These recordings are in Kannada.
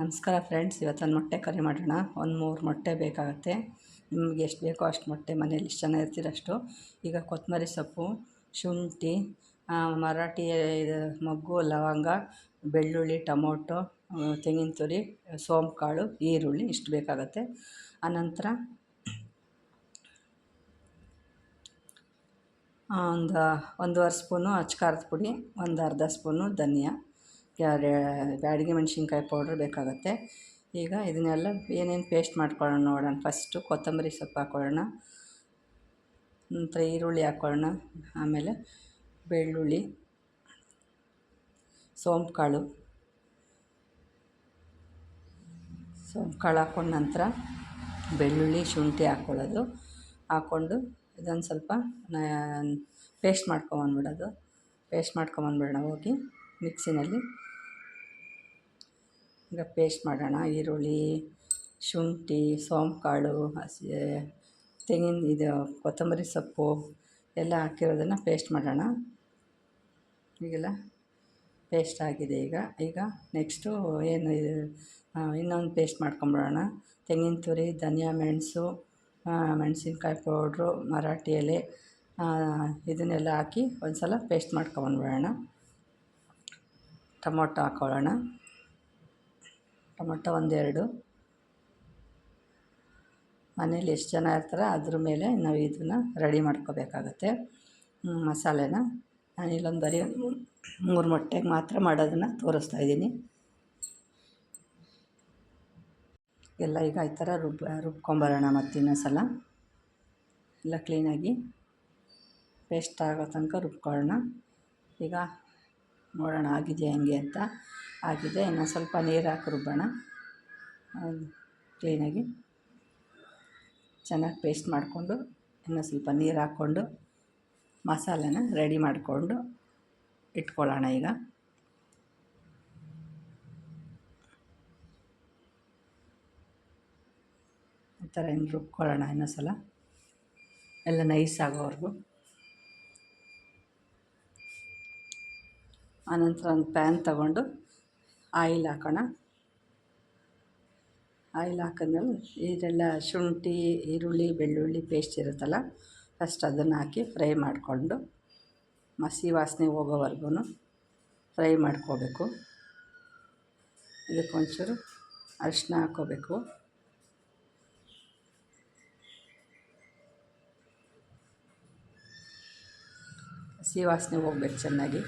ನಮಸ್ಕಾರ ಫ್ರೆಂಡ್ಸ್ ಇವತ್ತೊಂದು ಮೊಟ್ಟೆ ಕರಿ ಮಾಡೋಣ. ಒಂದು ಮೂರು ಮೊಟ್ಟೆ ಬೇಕಾಗುತ್ತೆ. ನಿಮಗೆ ಎಷ್ಟು ಬೇಕೋ ಅಷ್ಟು ಮೊಟ್ಟೆ ಮನೇಲಿ ಇಷ್ಟು ಜನ ಈಗ ಕೊತ್ತಂಬರಿ ಸೊಪ್ಪು, ಶುಂಠಿ ಮರಾಠಿ ಇದು ಮೊಗ್ಗು, ಲವಂಗ, ಬೆಳ್ಳುಳ್ಳಿ, ಟೊಮೊಟೊ ತೆಂಗಿನ ತುರಿ ಸೋಂಪು ಕಾಳು ಈರುಳ್ಳಿ ಇಷ್ಟು ಬೇಕಾಗುತ್ತೆ. ಆನಂತರ ಒಂದು, ಒಂದೂವರೆ ಸ್ಪೂನು ಅಚ್ಚ ಖಾರದ ಪುಡಿ, ಒಂದು ಅರ್ಧ ಸ್ಪೂನು ಧನಿಯಾ. ಬ್ಯಾಡಗಿ ಮೆಣಸಿನ್ಕಾಯಿ ಪೌಡ್ರ್ ಬೇಕಾಗುತ್ತೆ. ಈಗ ಇದನ್ನೆಲ್ಲ ಏನೇನು ಪೇಸ್ಟ್ ಮಾಡ್ಕೊಳ್ಳೋಣ ನೋಡೋಣ. ಫಸ್ಟು ಕೊತ್ತಂಬರಿ ಸೊಪ್ಪು ಹಾಕ್ಕೊಳ್ಳೋಣ ನಂತರ ಈರುಳ್ಳಿ ಹಾಕ್ಕೊಳ್ಳೋಣ ಆಮೇಲೆ ಬೆಳ್ಳುಳ್ಳಿ ಸೋಂಪು ಕಾಳು ಸೋಂಪು ಕಾಳು ಹಾಕ್ಕೊಂಡು ನಂತರ ಬೆಳ್ಳುಳ್ಳಿ ಶುಂಠಿ ಹಾಕ್ಕೊಳ್ಳೋದು ಹಾಕ್ಕೊಂಡು ಇದೊಂದು ಸ್ವಲ್ಪ ಪೇಸ್ಟ್ ಮಾಡ್ಕೊಂಬಂದ್ಬಿಡೋದು ಪೇಸ್ಟ್ ಮಾಡ್ಕೊಂಬಂದ್ಬಿಡೋಣ ಹೋಗಿ ಮಿಕ್ಸಿನಲ್ಲಿ ಈಗ ಪೇಸ್ಟ್ ಮಾಡೋಣ. ಈರುಳ್ಳಿ, ಶುಂಠಿ ಸೋಂಪು ಕಾಳು ಹಸಿ, ತೆಂಗಿನ ಇದು ಕೊತ್ತಂಬರಿ ಸೊಪ್ಪು ಎಲ್ಲ ಹಾಕಿರೋದನ್ನು ಪೇಸ್ಟ್ ಮಾಡೋಣ. ಈಗೆಲ್ಲ ಪೇಸ್ಟ್ ಆಗಿದೆ ಈಗ. ಈಗ ನೆಕ್ಸ್ಟು ಏನು ಇದು ಇನ್ನೊಂದು ಪೇಸ್ಟ್ ಮಾಡ್ಕೊಂಬಿಡೋಣ. ತೆಂಗಿನ ತುರಿ, ಧನಿಯಾ ಮೆಣಸು ಮೆಣಸಿನ್ಕಾಯಿ ಪೌಡ್ರು, ಮರಾಠಿ ಎಲೆ ಇದನ್ನೆಲ್ಲ ಹಾಕಿ ಒಂದು ಸಲ ಪೇಸ್ಟ್ ಮಾಡ್ಕೊಂಬಂದ್ಬಿಡೋಣ. ಟೊಮೊಟೊ ಹಾಕ್ಕೊಳ್ಳೋಣ ಟೊಮೊಟೊ ಒಂದೆರಡು. ಮನೇಲಿ ಎಷ್ಟು ಜನ ಇರ್ತಾರೆ ಅದ್ರ ಮೇಲೆ ನಾವು ಇದನ್ನು ರೆಡಿ ಮಾಡ್ಕೋಬೇಕಾಗತ್ತೆ. ಮಸಾಲೆನ. ನಾನು ಇಲ್ಲೊಂದು ಬರೀ ಮೂರು ಮೊಟ್ಟೆಗೆ ಮಾತ್ರ ಮಾಡೋದನ್ನು ತೋರಿಸ್ತಾ ಇದ್ದೀನಿ. ಎಲ್ಲ ಈಗ ಈ ಥರ ರುಬ್ಬ, ರುಬ್ಕೊಂಬರೋಣ ಮತ್ತು ಸಲ. ಎಲ್ಲ ಕ್ಲೀನಾಗಿ ಪೇಸ್ಟ್ ಆಗೋ ತನಕ ರುಬ್ಕೊಳ್ಳೋಣ. ಈಗ ನೋಡೋಣ ಆಗಿದೆಯಾ ಹೆಂಗೆ ಅಂತ. ಆಗಿದೆ. ಇನ್ನು ಸ್ವಲ್ಪ ನೀರು ಹಾಕಿ ರುಬ್ಬೋಣ. ಕ್ಲೀನಾಗಿ ಚೆನ್ನಾಗಿ ಪೇಸ್ಟ್ ಮಾಡಿಕೊಂಡು, ಇನ್ನು ಸ್ವಲ್ಪ ನೀರು ಹಾಕ್ಕೊಂಡು, ಮಸಾಲೆನ ರೆಡಿ ಮಾಡಿಕೊಂಡು ಇಟ್ಕೊಳ್ಳೋಣ ಈಗ. ಈ ಥರ ಇನ್ನು ರುಬ್ಕೊಳ್ಳೋಣ ಇನ್ನೊಂದು ಸಲ ಎಲ್ಲ ನೈಸ್ ಆಗೋವರೆಗೂ. ಆನಂತರ ಒಂದು ಪ್ಯಾನ್ ತಗೊಂಡು ಆಯಿಲ್ ಹಾಕೋಣ. ಆಯಿಲ್ ಹಾಕಿದ್ಮೇಲೆ ಇದೆಲ್ಲ ಶುಂಠಿ, ಈರುಳ್ಳಿ, ಬೆಳ್ಳುಳ್ಳಿ ಪೇಸ್ಟ್ ಇರುತ್ತಲ್ಲ ಫಸ್ಟ್ ಅದನ್ನು ಹಾಕಿ ಫ್ರೈ ಮಾಡಿಕೊಂಡು, ಮಸಿ ವಾಸನೆ ಹೋಗೋವರೆಗೂ ಫ್ರೈ ಮಾಡ್ಕೋಬೇಕು. ಇದಕ್ಕೊಂಚೂರು ಅರಿಶಿನ ಹಾಕ್ಕೋಬೇಕು ಹಸಿ ವಾಸನೆ ಹೋಗ್ಬೇಕು ಚೆನ್ನಾಗಿ.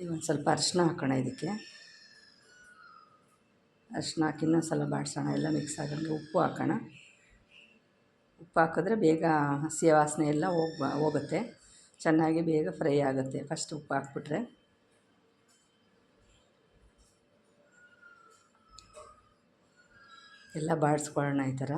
ಈಗ ಒಂದು ಸ್ವಲ್ಪ ಅರಿಶಿನ ಹಾಕೋಣ ಇದಕ್ಕೆ. ಅರಿಶಿನ ಹಾಕಿ ಇನ್ನೊಂದು ಸಲ ಬಾಡಿಸೋಣ, ಎಲ್ಲ ಮಿಕ್ಸ್ ಆಗಂಗೆ ಉಪ್ಪು ಹಾಕೋಣ. ಉಪ್ಪು ಹಾಕಿದ್ರೆ ಬೇಗ ಹಸಿಯ ವಾಸನೆ ಎಲ್ಲ ಹೋಗಿ ಹೋಗುತ್ತೆ. ಚೆನ್ನಾಗಿ ಬೇಗ ಫ್ರೈ ಆಗುತ್ತೆ. ಫಸ್ಟ್ ಉಪ್ಪು ಹಾಕ್ಬಿಟ್ರೆ. ಎಲ್ಲ ಬಾಡಿಸ್ಕೊಳ್ಳೋಣ ಈ ಥರ.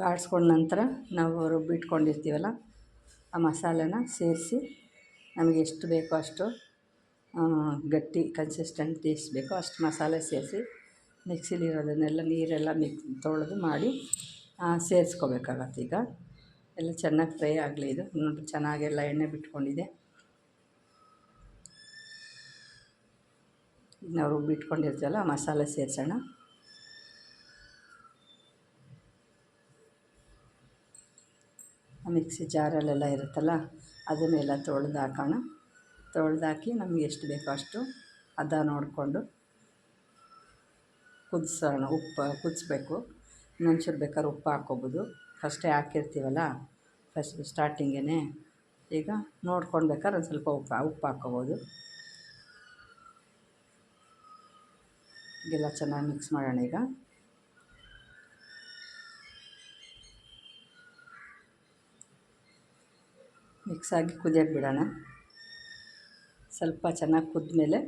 ಬಾಡಿಸ್ಕೊಂಡ ನಂತರ ನಾವು ರುಬ್ಬಿಟ್ಕೊಂಡಿರ್ತೀವಲ್ಲ ಆ ಮಸಾಲೆನ ಸೇರಿಸಿ ನಮಗೆ ಎಷ್ಟು ಬೇಕೋ ಅಷ್ಟು ಗಟ್ಟಿ ಕನ್ಸಿಸ್ಟೆಂಟ್ ಟೇಸ್ಟ್ ಬೇಕೋ ಅಷ್ಟು ಮಸಾಲೆ ಸೇರಿಸಿ ಮಿಕ್ಸಿಲಿರೋದನ್ನೆಲ್ಲ ನೀರೆಲ್ಲ ಮಿಕ್ ತೊಳೆದು ಮಾಡಿ ಸೇರಿಸ್ಕೋಬೇಕಾಗತ್ತೆ ಈಗ. ಎಲ್ಲ ಚೆನ್ನಾಗಿ ಫ್ರೈ ಆಗಲಿ ಇದು. ನೋಡಿ ಚೆನ್ನಾಗೆಲ್ಲ ಎಣ್ಣೆ ಬಿಟ್ಕೊಂಡಿದೆ. ನಾವು ರುಬ್ಬಿಟ್ಕೊಂಡಿರ್ತೀವಲ್ಲ ಮಸಾಲೆ ಸೇರಿಸೋಣ. ಮಿಕ್ಸಿ ಜಾರಲ್ಲೆಲ್ಲ ಇರುತ್ತಲ್ಲ, ಅದನ್ನೆಲ್ಲ ತೊಳೆದು ಹಾಕೋಣ. ತೊಳೆದಾಕಿ ನಮ್ಗೆ ಎಷ್ಟು ಬೇಕೋ ಅಷ್ಟು ಅದ ನೋಡಿಕೊಂಡು ಕುದಿಸೋಣ, ಉಪ್ಪು ಕುದಿಸ್ಬೇಕು. ಇನ್ನೊಂಚೂರು ಬೇಕಾದ್ರೆ ಉಪ್ಪು ಹಾಕ್ಕೊಬೋದು. ಫಸ್ಟೇ ಹಾಕಿರ್ತೀವಲ್ಲ, ಫಸ್ಟ್ ಸ್ಟಾರ್ಟಿಂಗೇ ಈಗ ನೋಡ್ಕೊಂಡು ಬೇಕಾದ್ರೆ ಒಂದು ಸ್ವಲ್ಪ ಉಪ್ಪು ಉಪ್ಪು ಹಾಕ್ಕೊಬೋದು. ಈಗೆಲ್ಲ ಚೆನ್ನಾಗಿ ಮಿಕ್ಸ್ ಮಾಡೋಣ ಈಗ. ಮಿಕ್ಸಾಗಿ ಕುದಿಯೋಕೆ ಬಿಡೋಣ. ಸ್ವಲ್ಪ ಚೆನ್ನಾಗಿ ಕುದ್ಮೇಲೆ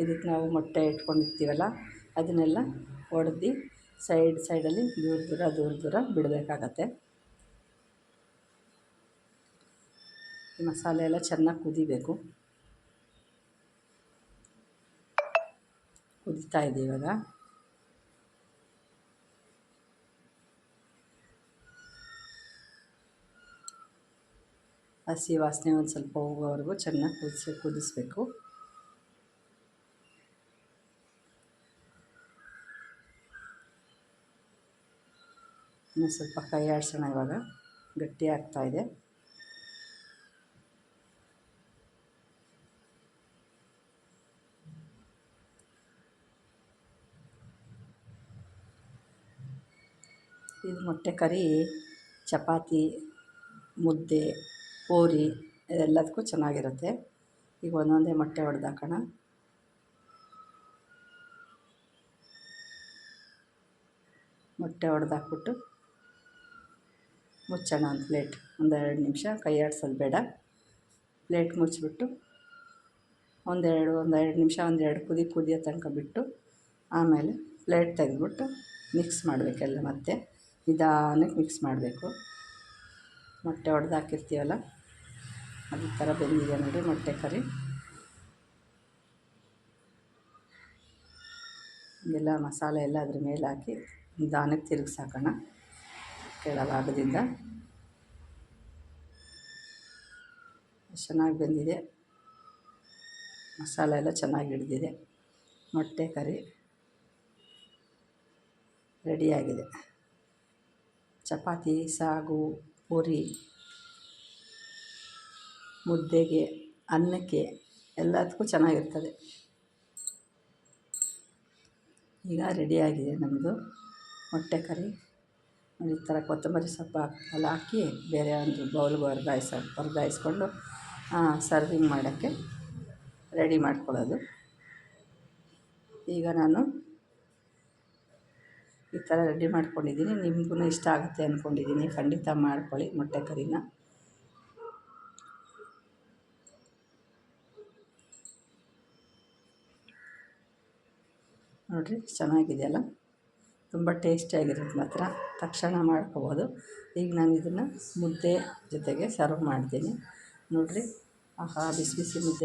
ಇದಕ್ಕೆ ನಾವು ಮೊಟ್ಟೆ ಇಟ್ಕೊಂಡಿರ್ತೀವಲ್ಲ, ಅದನ್ನೆಲ್ಲ ಒಡೆದು ಸೈಡ್ ಸೈಡಲ್ಲಿ ದೂರ ದೂರ ದೂರ ದೂರ ಬಿಡಬೇಕಾಗತ್ತೆ. ಮಸಾಲೆ ಎಲ್ಲ ಚೆನ್ನಾಗಿ ಕುದಿಬೇಕು. ಕುದಿತಾ ಇದೆ ಇವಾಗ. ಹಸಿ ವಾಸನೆ ಒಂದು ಸ್ವಲ್ಪ ಹೋಗೋವರೆಗೂ ಚೆನ್ನಾಗಿ ಕುದಿಸಿ, ಕುದಿಸ್ಬೇಕು. ಇನ್ನು ಸ್ವಲ್ಪ ಕೈ ಆಡಿಸೋಣ ಇವಾಗ. ಗಟ್ಟಿ ಆಗ್ತಾಯಿದೆ ಇದು ಮೊಟ್ಟೆ ಕರಿ, ಚಪಾತಿ, ಮುದ್ದೆ. ಪೂರಿ, ಎಲ್ಲದಕ್ಕೂ ಚೆನ್ನಾಗಿರುತ್ತೆ. ಈಗ ಒಂದೊಂದೇ ಮೊಟ್ಟೆ ಹಾಕೋಣ. ಮೊಟ್ಟೆ ಹೊಡೆದಾಕ್ಬಿಟ್ಟು ಮುಚ್ಚೋಣ ಒಂದು ಪ್ಲೇಟ್ ಒಂದೆರಡು ನಿಮಿಷ. ಕೈ ಆಡ್ಸೋದು ಬೇಡ. ಪ್ಲೇಟ್ ಮುಚ್ಚಿಬಿಟ್ಟು ಒಂದೆರಡು ಒಂದೆರಡು ನಿಮಿಷ ಒಂದೆರಡು ಕುದಿ ಕುದಿಯೋ ತನಕ ಬಿಟ್ಟು ಆಮೇಲೆ ಪ್ಲೇಟ್ ತೆಗೆದ್ಬಿಟ್ಟು ಮಿಕ್ಸ್ ಮಾಡಬೇಕೆಲ್ಲ ಮತ್ತೆ. ನಿಧಾನಕ್ಕೆ ಮಿಕ್ಸ್ ಮಾಡಬೇಕು. ಮೊಟ್ಟೆ ಒಡೆದು ಹಾಕಿರ್ತೀವಲ್ಲ, ಅದು ಥರ ಬೆಂದಿದೆ ನೋಡಿ ಮೊಟ್ಟೆ ಕರಿ. ಎಲ್ಲ ಮಸಾಲೆ ಎಲ್ಲ ಅದ್ರ ಮೇಲೆ ಹಾಕಿ ನಿಧಾನಕ್ಕೆ ತಿರುಗಿಸಾಕೋಣ ಕೆಳಭಾಗದಿಂದ. ಚೆನ್ನಾಗಿ ಬೆಂದಿದೆ. ಮಸಾಲೆ ಎಲ್ಲ ಚೆನ್ನಾಗಿ ಹಿಡಿದಿದೆ. ಮೊಟ್ಟೆ ಕರಿ ರೆಡಿಯಾಗಿದೆ ಚಪಾತಿ, ಸಾಗು. ಪೂರಿ, ಮುದ್ದೆಗೆ, ಅನ್ನಕ್ಕೆ ಎಲ್ಲದಕ್ಕೂ ಚೆನ್ನಾಗಿರ್ತದೆ. ಈಗ ರೆಡಿಯಾಗಿದೆ ನಮ್ಮದು ಮೊಟ್ಟೆ ಕರಿ. ಈ ಥರ ಕೊತ್ತಂಬರಿ ಸೊಪ್ಪು ಎಲ್ಲ ಹಾಕಿ ಬೇರೆ ಒಂದು ಬೌಲ್ಗೆ ವರ್ಗಾಯಿಸ, ವರ್ಗಾಯಿಸ್ಕೊಂಡು ಸರ್ವಿಂಗ್ ಮಾಡೋಕ್ಕೆ ರೆಡಿ ಮಾಡ್ಕೊಳ್ಳೋದು. ಈಗ ನಾನು ಈ ಥರ ರೆಡಿ ಮಾಡ್ಕೊಂಡಿದ್ದೀನಿ. ನಿಮಗೂ ಇಷ್ಟ ಆಗುತ್ತೆ ಅಂದ್ಕೊಂಡಿದ್ದೀನಿ ಖಂಡಿತ ಮಾಡ್ಕೊಳ್ಳಿ ಮೊಟ್ಟೆ ಕರಿನ. ನೋಡಿರಿ, ಚೆನ್ನಾಗಿದೆಯಲ್ಲ? ತುಂಬ ಟೇಸ್ಟಿಯಾಗಿರುತ್ತೆ ಮಾತ್ರ. ತಕ್ಷಣ ಮಾಡ್ಕೋಬೋದು. ಈಗ ನಾನು ಇದನ್ನು ಮುದ್ದೆ ಜೊತೆಗೆ ಸರ್ವ್ ಮಾಡ್ತೀನಿ. ನೋಡಿರಿ, ಆಹಾ, ಬಿಸಿ ಬಿಸಿ ಮುದ್ದೆ.